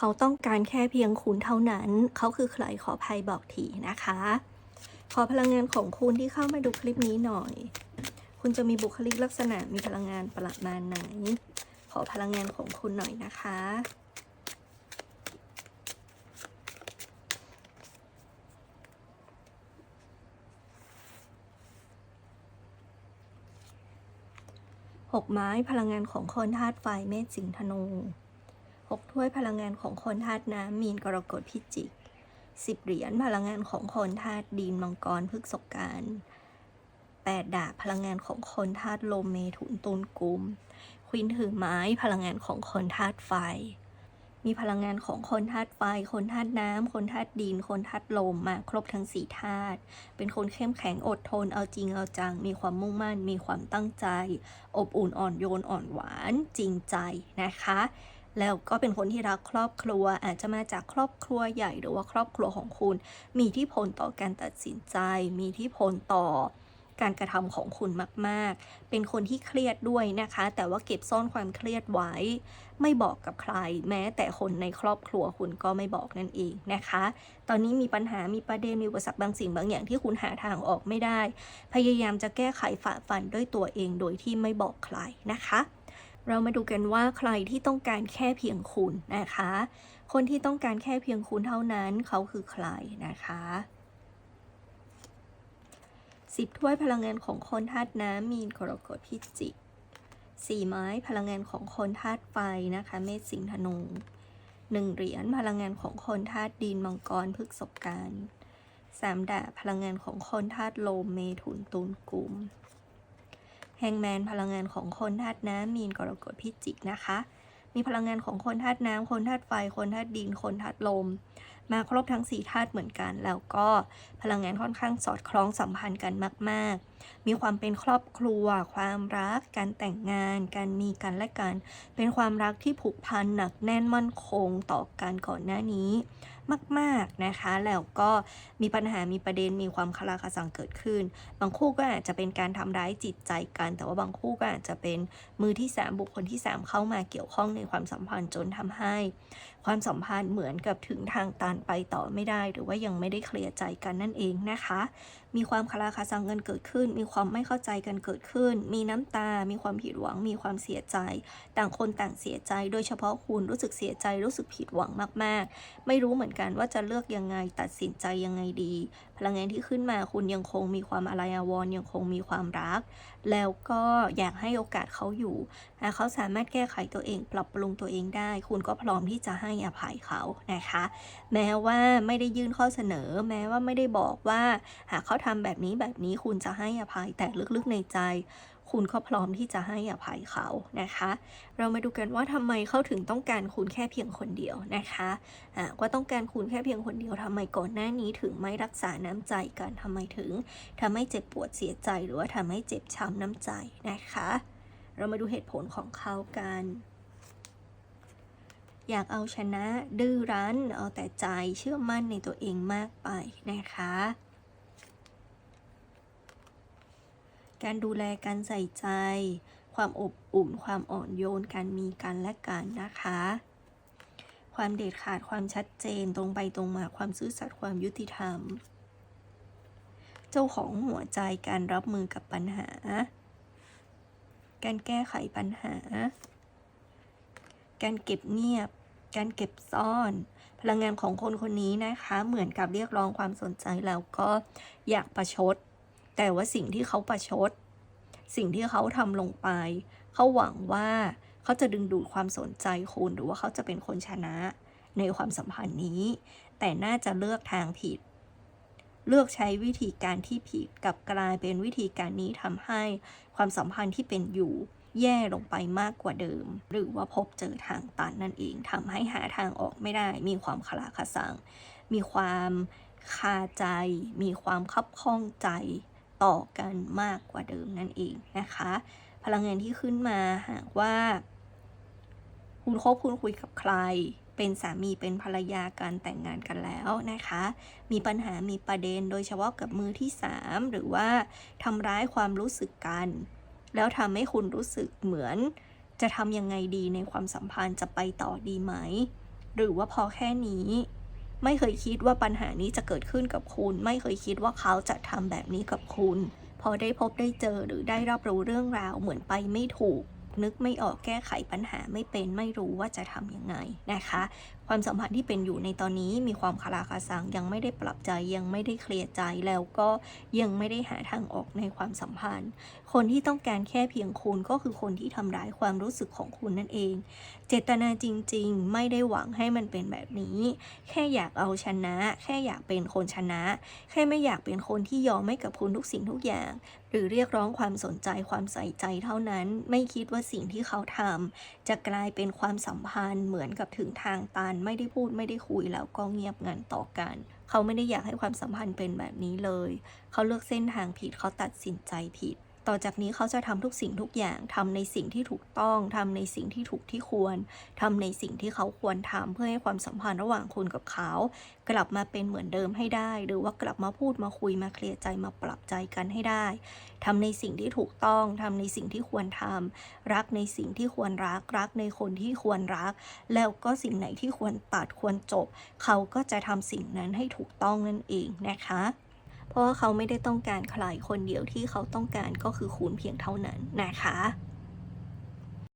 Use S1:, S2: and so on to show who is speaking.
S1: เขาต้องการแค่เพียงคุณเท่านั้น เขาคือใครขอภัยบอกทีนะคะ ขอพลังงานของคุณที่เข้ามาดูคลิปนี้หน่อย คุณจะมีบุคลิกลักษณะมีพลังงานประมาณไหน ขอพลังงานของคุณหน่อยนะคะหกไม้พลังงานของคนธาตุไฟเมษสิงห์ธนู หกถ้วยพลังงานของคนธาตุน้ำมีนกรกฎพิจิกสิบเหรียญพลังงานของคนธาตุดินมังกรพฤกษการแปดดาบพลังงานของคนธาตุลมเมถุนตุลกุม ควินถือไม้พลังงานของคนธาตุไฟ มีพลังงานของคนธาตุไฟ คนธาตุน้ำ คนธาตุดิน คนธาตุลมมาครบทั้งสี่ธาตุ เป็นคนเข้มแข็งอดทนเอาจริงเอาจัง มีความมุ่งมั่น มีความตั้งใจ อบอุ่นอ่อนโยนอ่อนหวาน จริงใจนะคะ แล้วก็เป็นคนที่รักครอบครัว อาจจะมาจากครอบครัวใหญ่หรือว่าครอบครัวของคุณ มีที่พลต่อการตัดสินใจ มีที่พลต่อการกระทำของคุณมาก ๆ เป็นคนที่เครียดด้วยนะคะ แต่ว่าเก็บซ่อนความเครียดไว้ ไม่บอกกับใคร แม้แต่คนในครอบครัวคุณก็ไม่บอกนั่นเองนะคะ ตอนนี้มีปัญหา มีประเด็น มีอุปสรรคบางสิ่งบางอย่างที่คุณหาทางออกไม่ได้ พยายามจะแก้ไขฝ่าฟันด้วยตัวเองโดยที่ไม่บอกใครนะคะ เรามาดูกันว่าใครที่ต้องการแค่เพียงคุณนะคะ คนที่ต้องการแค่เพียงคุณเท่านั้นเขาคือใครนะคะสิบถ้วยพลังงานของคนธาตุน้ำมีนกรกฎพิจิกสี่ไม้พลังงานของคนธาตุไฟนะคะ เมษสิงห์ธนูหนึ่งเหรียญพลังงานของคนธาตุดินมังกรพฤกษบการสามดาบพลังงานของคนธาตุลมเมถุนตุลกุม แฮงแมนพลังงานของคนธาตุน้ำมีนกรกฎพิจิกนะคะ มีพลังงานของคนธาตุน้ำคนธาตุไฟ คนธาตุดิน คนธาตุลม มาครบทั้งสี่ธาตุเหมือนกัน แล้วก็พลังงานค่อนข้างสอดคล้องสัมพันธ์กันมาก ๆ มีความเป็นครอบครัว ความรัก การแต่งงาน การมีกันและกัน เป็นความรักที่ผูกพันหนักแน่นมั่นคงต่อกันก่อนหน้านี้ มาก ๆนะคะ แล้วก็มีปัญหามีประเด็นมีความคลาคาสังเกิดขึ้น บางคู่ก็อาจจะเป็นการทำร้ายจิตใจกัน แต่ว่าบางคู่ก็อาจจะเป็นมือที่ 3 บุคคลที่ 3 เข้ามาเกี่ยวข้องในความสัมพันธ์จนทำให้ ความสัมพันธ์เหมือนกับถึงทางตันไปต่อไม่ได้ หรือว่ายังไม่ได้เคลียร์ใจกันนั่นเองนะคะมีความคาราคาซังกันเกิดขึ้น มีความไม่เข้าใจกันเกิดขึ้น มีน้ำตา มีความผิดหวัง มีความเสียใจ ต่างคนต่างเสียใจ โดยเฉพาะคุณรู้สึกเสียใจ รู้สึกผิดหวังมาก ๆ ไม่รู้เหมือนกันว่าจะเลือกยังไง ตัดสินใจยังไงดี พลังงานที่ขึ้นมาคุณยังคงมีความอะไรอาวรณ์ยังคงมีความรัก แล้วก็อยากให้โอกาสเขาอยู่หากเขาสามารถแก้ไขตัวเอง ปรับปรุงตัวเองได้ คุณก็พร้อมที่จะให้อภัยเขานะคะ แม้ว่าไม่ได้ยื่นข้อเสนอ แม้ว่าไม่ได้บอกว่าหากเขาทำแบบนี้แบบนี้คุณจะให้อภัยแต่ลึกๆในใจ คุณก็พร้อมที่จะให้อภัยเขานะคะ เรามาดูกันว่าทำไมเขาถึงต้องการคุณแค่เพียงคนเดียวนะคะอ่าว่าต้องการคุณแค่เพียงคนเดียวทำไมก่อนหน้านี้ถึงไม่รักษาน้ำใจกันทำไมถึงทำให้เจ็บปวดเสียใจหรือว่าทำให้เจ็บช้ำน้ำใจนะคะ เรามาดูเหตุผลของเขากันอยากเอาชนะดื้อรั้น เอาแต่ใจเชื่อมั่นในตัวเองมากไปนะคะ การดูแลการใส่ใจ ความอบอุ่น ความอ่อนโยน การมีกันและกันนะคะ ความเด็ดขาด ความชัดเจน ตรงไปตรงมา ความซื่อสัตย์ ความยุติธรรม เจ้าของหัวใจ การรับมือกับปัญหา การแก้ไขปัญหา การเก็บเงียบ การเก็บซ่อน พลังงานของคนคนนี้นะคะ เหมือนกับเรียกร้องความสนใจแล้วก็อยากประชด แต่ว่าสิ่งที่เขาประชด สิ่งที่เขาทำลงไป เขาหวังว่าเขาจะดึงดูดความสนใจคุณหรือว่าเขาจะเป็นคนชนะในความสัมพันธ์นี้ แต่น่าจะเลือกทางผิด เลือกใช้วิธีการที่ผิดกับกลายเป็นวิธีการนี้ทำให้ความสัมพันธ์ที่เป็นอยู่แย่ลงไปมากกว่าเดิม หรือว่าพบเจอทางตันนั่นเองทำให้หาทางออกไม่ได้ มีความคลาคาซังมีความคาใจ มีความคับข้องใจ ต่อกันมากกว่าเดิมนั่นเองนะคะ พลังงานที่ขึ้นมาหากว่า คุณคบคุณคุยกับใคร เป็นสามีเป็นภรรยากันแต่งงานกันแล้วนะคะ มีปัญหามีประเด็นโดยเฉพาะกับมือที่สามหรือว่าทำร้ายความรู้สึกกัน แล้วทำให้คุณรู้สึกเหมือน จะทำยังไงดีในความสัมพันธ์จะไปต่อดีไหม หรือว่าพอแค่นี้ ไม่เคยคิดว่าปัญหานี้จะเกิดขึ้นกับคุณ ไม่เคยคิดว่าเขาจะทำแบบนี้กับคุณ พอได้พบได้เจอหรือได้รับรู้เรื่องราวเหมือนไปไม่ถูกนึกไม่ออกแก้ไขปัญหาไม่เป็นไม่รู้ว่าจะทำยังไงนะคะ ความสัมพันธ์ที่เป็นอยู่ในตอนนี้มีความคาราคาซังยังไม่ได้ปรับใจยังไม่ได้เคลียร์ใจแล้วก็ยังไม่ได้หาทางออกในความสัมพันธ์ คนที่ต้องการแค่เพียงคุณก็คือคนที่ทำร้ายความรู้สึกของคุณนั่นเอง เจตนาจริง ๆ ไม่ได้หวังให้มันเป็นแบบนี้ แค่อยากเอาชนะ แค่อยากเป็นคนชนะ แค่ไม่อยากเป็นคนที่ยอมให้กับคุณทุกสิ่งทุกอย่าง หรือเรียกร้องความสนใจความใส่ใจเท่านั้น ไม่คิดว่าสิ่งที่เขาทำจะกลายเป็นความสัมพันธ์เหมือนกับถึงทางตันไม่ได้พูดไม่ได้คุยแล้วก็เงียบงันต่อกัน เขาไม่ได้อยากให้ความสัมพันธ์เป็นแบบนี้เลย เขาเลือกเส้นทางผิดเขาตัดสินใจผิด ต่อจากนี้เขาจะทำทุกสิ่งทุกอย่างทำในสิ่งที่ถูกต้องทำในสิ่งที่ถูกที่ควรทำในสิ่งที่เขาควรทำเพื่อให้ความสัมพันธ์ระหว่างคุณกับเขา กลับมาเป็นเหมือนเดิมให้ได้ หรือว่ากลับมาพูดมาคุยมาเคลียร์ใจมาปรับใจกันให้ได้ทำในสิ่งที่ถูกต้องทำในสิ่งที่ควรทำรักในสิ่งที่ควรรักรักในคนที่ควรรัก แล้วก็สิ่งไหนที่ควรตัดควรจบ เขาก็จะทำสิ่งนั้นให้ถูกต้องนั่นเองนะคะ เพราะว่าเขาไม่ได้ต้องการใครคนเดียวที่เขาต้องการก็คือคุณเพียงเท่านั้นนะคะ